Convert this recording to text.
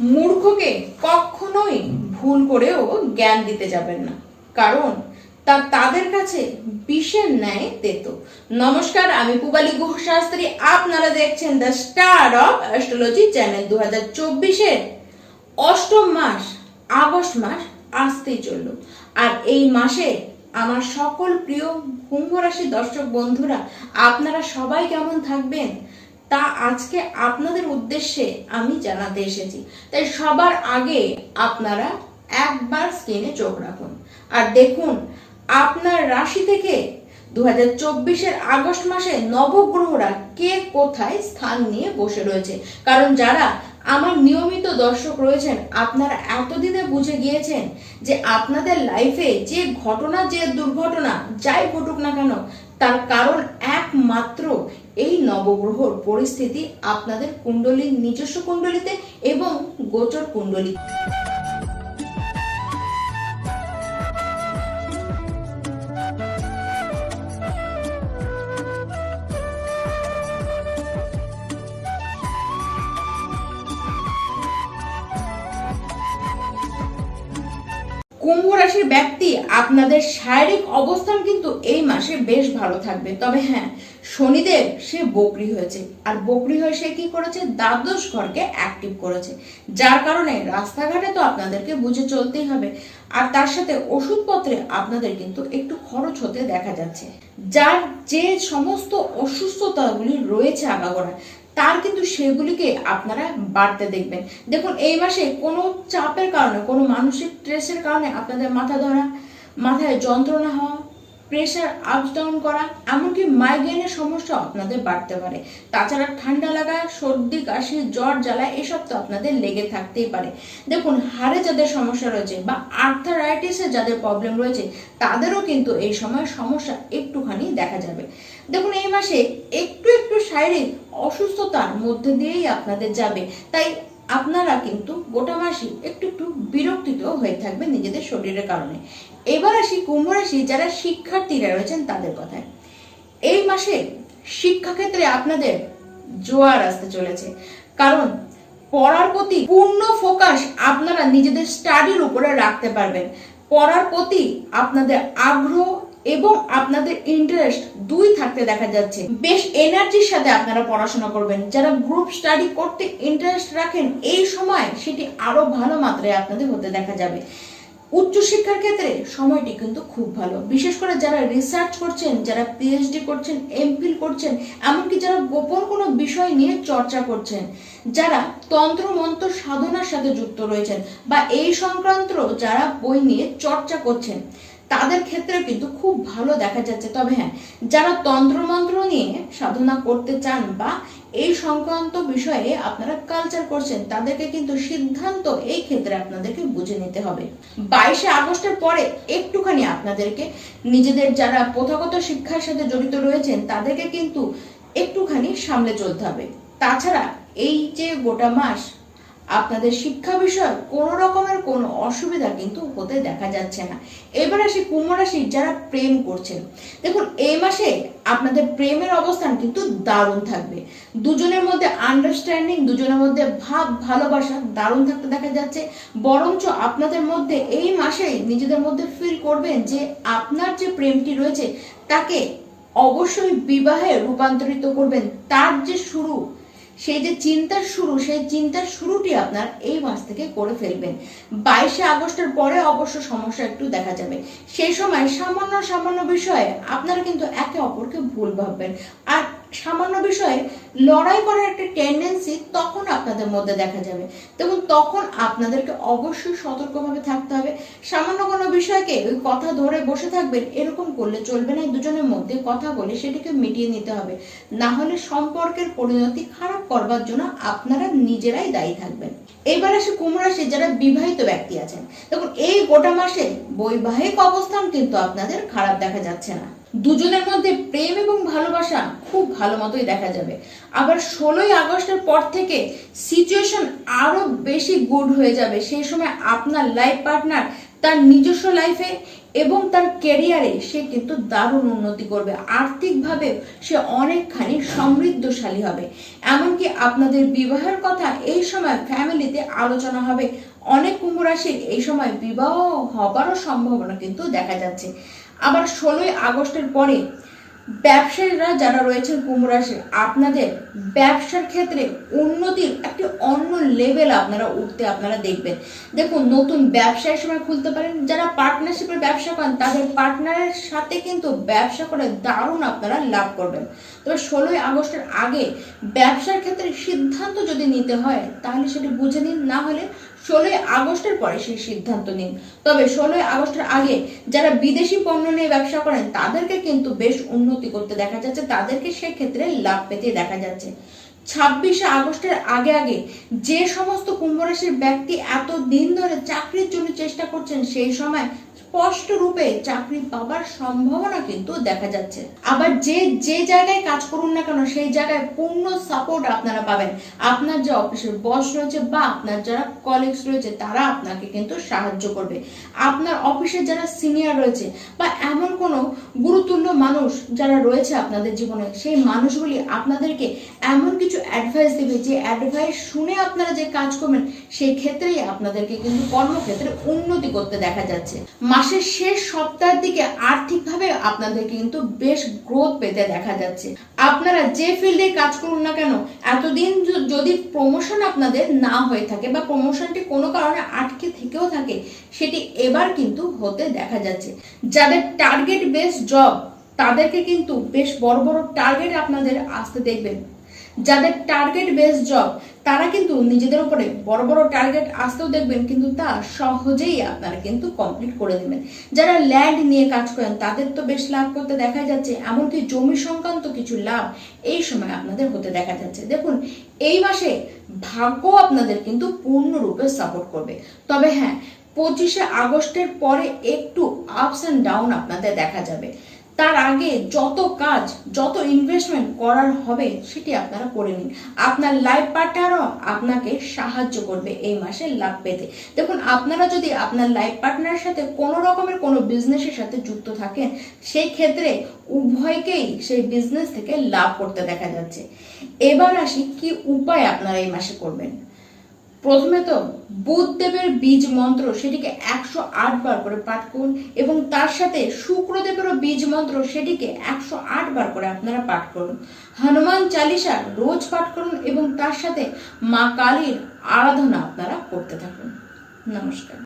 মূর্খকে কখনোই ভুল করেও জ্ঞান দিতে যাবেন না। কারণ তা তাদের কাছে বিষের ন্যায় তেতো। নমস্কার, আমি পুবালি গুহ শাস্ত্রী আপনারা দেখছেন the star of astrology channel দু হাজার চব্বিশের। অষ্টম মাস, আগস্ট মাস আসতেই চলল। আর এই মাসে আমার সকল প্রিয় কুম্ভ রাশি দর্শক বন্ধুরা, আপনারা সবাই কেমন থাকবেন? তা আজকে আপনাদের উদ্দেশ্যে আমি জানাতে এসেছি। তাই সবার আগে আপনারা একবার স্ক্রিনে চোখ রাখুন। আর দেখুন, আপনার রাশি থেকে দু হাজার চব্বিশের আগস্ট মাসে নবগ্রহরা কে কোথায় স্থান নিয়ে বসে রয়েছে? কারণ যারা আমার নিয়মিত দর্শক রয়েছেন, আপনারা এতদিনে বুঝে গিয়েছেন যে আপনাদের লাইফে যে ঘটনা, যে দুর্ঘটনা, যাই ঘটুক না কেন তার কারণ একমাত্র এই নবগ্রহর পরিস্থিতি আপনাদের কুণ্ডলীর নিজস্ব কুণ্ডলিতে এবং গোচর কুণ্ডলী কুম্ভ রাশির ব্যক্তি, আপনাদের শারীরিক অবস্থান কিন্তু এই মাসে বেশ ভালো থাকবে। তবে হ্যাঁ শনিদেব সে বকরি হয়েছে। আর বকরি হয়ে সে কি করেছে? দ্বাদশ ঘরকে অ্যাক্টিভ করেছে। যার কারণে রাস্তাঘাটে তো আপনাদেরকে বুঝে চলতেই হবে। আর তার সাথে ওষুধপত্রে আপনাদের কিন্তু একটু খরচ হতে দেখা যাচ্ছে। যার যে সমস্ত অসুস্থতাগুলি রয়েছে আগাগোড়া তার কিন্তু সেগুলিকে আপনারা বাড়তে দেখবেন। দেখুন, এই মাসে কোনো চাপের কারণে, কোনো মানসিক স্ট্রেসের কারণে আপনাদের মাথা ধরা, মাথায় যন্ত্রণা হওয়া প্রেশার আপস ডাউন করা, এমনকি মাইগ্রেনের সমস্যা আপনাদের বাড়তে পারে। তাছাড়া ঠান্ডা লাগা, সর্দি, কাশি, জ্বর, জ্বালা, এসব তো আপনাদের লেগে থাকতেই পারে। দেখুন, হাড়ে যাদের সমস্যা রয়েছে বা আর্থারাইটিসের যাদের প্রবলেম রয়েছে, তাদেরও কিন্তু এই সময় সমস্যা একটুখানি দেখা যাবে। দেখুন, এই মাসে একটু একটু শারীরিক অসুস্থতার মধ্যে দিয়েই আপনাদের যাবে। তাই আপনারা কিন্তু গোটা মাসই একটু একটু বিরক্তিত হয়ে থাকবে নিজেদের শরীরের কারণে। এবার আসি কুম্ভ রাশি, যারা শিক্ষার্থীরা রয়েছেন তাদের কথায়। এই মাসে শিক্ষাক্ষেত্রে আপনাদের জোয়ার আসতে চলেছে। কারণ পড়ার প্রতি পূর্ণ ফোকাস আপনারা নিজেদের স্টাডির উপরে রাখতে পারবেন। পড়ার প্রতি আপনাদের আগ্রহ এবং আপনাদের ইন্টারেস্ট দুই থাকতে দেখা যাচ্ছে। বেশ এনার্জির সাথে আপনারা পড়াশোনা করবেন। যারা গ্রুপ স্টাডি করতে ইন্টারেস্ট রাখেন, এই সময় সেটি আরও ভালো মাত্রায় আপনাদের হতে দেখা যাবে। উচ্চশিক্ষার ক্ষেত্রে সময়টি কিন্তু খুব ভালো। বিশেষ করে যারা রিসার্চ করছেন, যারা পিএইচডি করছেন এমফিল করছেন, এমনকি যারা গোপন কোনো বিষয় নিয়ে চর্চা করছেন, যারা তন্ত্র মন্ত্র সাধনার সাথে যুক্ত রয়েছেন বা এই সংক্রান্ত যারা বই নিয়ে চর্চা করছেন তাদের ক্ষেত্রে কিন্তু খুব ভালো দেখা যাচ্ছে। তবে হ্যাঁ যারা তন্ত্রমন্ত্র নিয়ে সাধনা করতে চান বা এই সংক্রান্ত বিষয়ে আপনারা কালচার করছেন, তাদেরকে কিন্তু সিদ্ধান্ত এই ক্ষেত্রে আপনাদেরকে বুঝে নিতে হবে। বাইশে আগস্টের পরে একটুখানি আপনাদেরকে নিজেদের যারা প্রথাগত শিক্ষার সাথে জড়িত রয়েছেন, তাদেরকে কিন্তু একটুখানি সামলে চলতে হবে। তাছাড়া এই যে গোটা মাস আপনাদের শিক্ষা বিষয় কোনো রকমের কোনো অসুবিধা কিন্তু হতে দেখা যাচ্ছে না। এবার আসি কুম্ভ রাশি যারা প্রেম করছেন। দেখুন, এই মাসে আপনাদের প্রেমের অবস্থান কিন্তু দারুণ থাকবে। দুজনের মধ্যে আন্ডারস্ট্যান্ডিং দুজনের মধ্যে ভাব, ভালোবাসা দারুণ থাকতে দেখা যাচ্ছে। বরঞ্চ আপনাদের মধ্যে এই মাসে নিজেদের মধ্যে ফিল করবেন যে আপনার যে প্রেমটি রয়েছে, তাকে অবশ্যই বিবাহে রূপান্তরিত করবেন। তার যে শুরু সেই যে চিন্তার শুরু, সেই চিন্তার শুরুটি আপনার এই মাস থেকে করে ফেলবেন। বাইশে আগস্টের পরে অবশ্য সমস্যা একটু দেখা যাবে। সেই সময় সামান্য সামান্য বিষয়ে আপনারা কিন্তু একে অপরকে ভুল ভাববেন। আর সামান্য বিষয়ে লড়াই করার একটা টেন্ডেন্সি তখন আপনাদের মধ্যে দেখা যাবে। দেখুন তখন আপনাদেরকে অবশ্যই সতর্কভাবে থাকতে হবে। সামান্য কোনো বিষয়কে ওই কথা ধরে বসে থাকবেন, এরকম করলে চলবে না। দুজনের মধ্যে কথা বলে সেটিকে মিটিয়ে নিতে হবে। না হলে সম্পর্কের পরিণতি খারাপ করবার জন্য আপনারা নিজেরাই দায়ী থাকবেন। এবার আসে কুম্ভ রাশি যারা বিবাহিত ব্যক্তি আছেন। দেখুন, এই গোটা মাসে বৈবাহিক অবস্থান কিন্তু আপনাদের খারাপ দেখা যাচ্ছে না। দুজনের মধ্যে প্রেম এবং ভালোবাসা খুব ভালো মতোই দেখা যাবে। আবার ষোলোই আগস্টের পর থেকে সিচুয়েশন আরও বেশি গুড হয়ে যাবে। সেই সময় আপনার লাইফ পার্টনার তার নিজস্ব লাইফে এবং তার ক্যারিয়ারে সে কিন্তু দারুণ উন্নতি করবে। আর্থিকভাবে সে অনেকখানি সমৃদ্ধশালী হবে। এমনকি আপনাদের বিবাহের কথা এই সময় ফ্যামিলিতে আলোচনা হবে। অনেক কুম্ভ রাশির এই সময় বিবাহ হবারও সম্ভাবনা কিন্তু দেখা যাচ্ছে। আবার ষোলোই আগস্টের পরে ব্যবসায়ীরা যারা রয়েছেন কুম্ভ রাশির আপনাদের ব্যবসার ক্ষেত্রে উন্নতির একটি অন্য লেভেল আপনারা উঠতে আপনারা দেখবেন। দেখুন, নতুন ব্যবসায় সময় খুলতে পারেন, যারা পার্টনারশিপের ব্যবসা করেন, তাদের পার্টনারের সাথে কিন্তু ব্যবসা করে দারুণ আপনারা লাভ করবেন। তবে ষোলোই আগস্টের আগে ব্যবসার ক্ষেত্রে সিদ্ধান্ত যদি নিতে হয়, তাহলে সেটি বুঝে নিন, না হলে ষোলোই আগস্টের পরে সেই সিদ্ধান্ত নিন। তবে ষোলোই আগস্টের আগে যারা বিদেশি পণ্য নিয়ে ব্যবসা করেন, তাদেরকে কিন্তু বেশ উন্নতি করতে দেখা যাচ্ছে। তাদেরকে সেক্ষেত্রে লাভ পেতে দেখা যাচ্ছে। ছাব্বিশে আগস্টের আগে আগে যে সমস্ত কুম্ভ রাশির ব্যক্তি এত দিন ধরে চাকরির জন্য চেষ্টা করছেন, সেই সময় স্পষ্ট রূপে চাকরি পাবার সম্ভাবনা কিন্তু দেখা যাচ্ছে। আবার যে যে জায়গায় কাজ করুন না কেন, সেই জায়গায় পূর্ণ সাপোর্ট আপনারা পাবেন। আপনার যে অফিসের বস রয়েছে বা আপনার যারা কলিগস রয়েছে, তারা আপনাকে কিন্তু সাহায্য করবে। আপনার অফিসে যারা সিনিয়র রয়েছে বা এমন কোনো গুরুতুল্য মানুষ যারা রয়েছে আপনাদের জীবনে, সেই মানুষগুলি আপনাদেরকে এমন কিছু অ্যাডভাইস দেবে যে অ্যাডভাইস শুনে আপনারা যে কাজ করবেন, সেই ক্ষেত্রেই আপনাদেরকে কিন্তু কর্মক্ষেত্রে উন্নতি করতে দেখা যাচ্ছে। মাসের শেষ সপ্তাহের দিকে আর্থিকভাবে আপনাদের কিন্তু বেশ গ্রোথ পেতে দেখা যাচ্ছে। আপনারা যে ফিল্ডে কাজ করুন না কেন, এতদিন যদি প্রমোশন আপনাদের না হয়ে থাকে বা প্রমোশনটি কোনো কারণে আটকে থেকেও থাকে, সেটি এবার কিন্তু হতে দেখা যাচ্ছে। যাদের টার্গেট বেস জব তাদেরকে কিন্তু বেশ বড় বড় টার্গেট আপনাদের আসতে দেখবেন। যাদের টার্গেট বেস জব তারা কিন্তু নিজেদের উপরে বড় বড় টার্গেট আসতেও দেখবেন, কিন্তু তা সহজেই আপনারা কিন্তু কমপ্লিট করে দেবেন যারা ল্যান্ড নিয়ে কাজ করেন, তাদের তো বেশ লাভ করতে দেখা যাচ্ছে, এমনকি জমি সংক্রান্ত কিছু লাভ এই সময় আপনাদের হতে দেখা যাচ্ছে। দেখুন, এই মাসে ভাগ্য আপনাদের কিন্তু পূর্ণরূপে সাপোর্ট করবে। তবে হ্যাঁ পঁচিশে আগস্টের পরে একটু আপস অ্যান্ড ডাউন আপনাদের দেখা যাবে। তার আগে যত কাজ, যত ইনভেস্টমেন্ট করার হবে, সেটি আপনারা করে নিন। আপনার লাইফ পার্টনারও আপনাকে সাহায্য করবে এই মাসে লাভ পেতে। দেখুন, আপনারা যদি আপনার লাইফ পার্টনারের সাথে কোনো রকমের কোনো বিজনেসের সাথে যুক্ত থাকেন, সেই ক্ষেত্রে উভয়কেই সেই বিজনেস থেকে লাভ করতে দেখা যাচ্ছে। এবার আসি, কি উপায় আপনারা এই মাসে করবেন? প্রথমে তো বুধদেবের বীজ মন্ত্র সেটিকে একশো আট বার করে পাঠ করুন এবং তার সাথে শুক্রদেবেরও বীজ মন্ত্র সেটিকে একশো আট বার করে আপনারা পাঠ করুন। হনুমান চালিসা রোজ পাঠ করুন এবং তার সাথে মা কালীর আরাধনা আপনারা করতে থাকুন। নমস্কার।